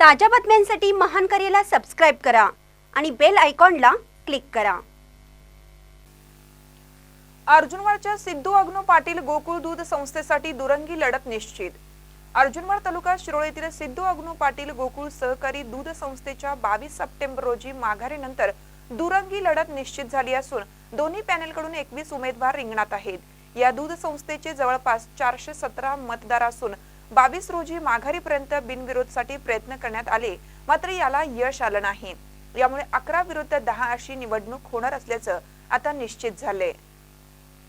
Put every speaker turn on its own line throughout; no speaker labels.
ताज्या बातम्यांसाठी महान करेला सबस्क्राईब करा आणि बेल आयकॉनला क्लिक करा.
अर्जुनवाडच्या सिद्धू अग्नू पाटील गोकुळ दूध संस्थेसाठी दुरंगी लढत निश्चित. अर्जुनवाड तालुका शिरोळेतील सिद्धू अग्नू पाटील गोकुळ सहकारी दूध संस्थेच्या बावीस सप्टेंबर रोजी माघारीनंतर दुरंगी लढत निश्चित झाली असून दोन्ही पॅनेलकडून एकवीस उमेदवार रिंगणात आहेत. या दूध संस्थेचे जवळपास चारशे सतरा मतदार असून बावीस रोजी माघारीपर्यंत बिनविरोधसाठी प्रयत्न करण्यात आले. मात्र याला यश आलं नाही. यामुळे अकरा विरुद्ध दहा अशी निवडणूक होणार असल्याचं आता निश्चित झालंय.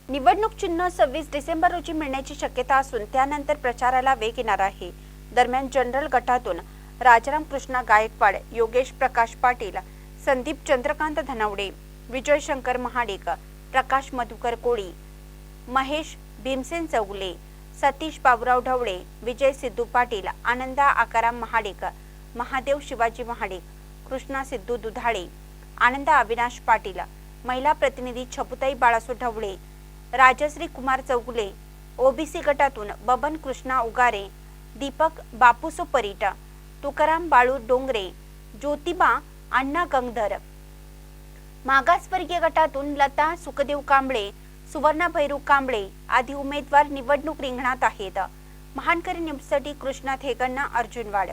निवडणूक चिन्ह सव्वीस डिसेंबर रोजी मिळण्याची शक्यता असून त्यानंतर प्रचाराला वेग येणार आहे. दरम्यान जनरल गटातून राजाराम कृष्णा गायकवाड योगेश प्रकाश पाटील संदीप चंद्रकांत धनावडे विजय शंकर महाडिक प्रकाश मधुकर कोळी महेश भीमसेन चौगुले सतीश बाबुराव ढवळे विजय सिद्धू पाटील आनंदा आकाराम महाडिक महादेव शिवाजी महाडिक कृष्णा सिद्धू दुधाळे आनंदा अविनाश पाटील महिला प्रतिनिधी छपुताई बाळासो ढवळे राजश्री कुमार चौगुले ओबीसी गटातून बबन कृष्णा उगारे दीपक बापूसो परीटा तुकाराम बाळू डोंगरे ज्योतिबा अण्णा गंगधर. मागासवर्गीय गटातून लता सुखदेव कांबळे सुवर्णा भैरू कांबळे आदी उमेदवार निवडणूक रिंगणात आहेत. महानकरी न्यूजसाठी कृष्णा थेगण्णा अर्जुनवाड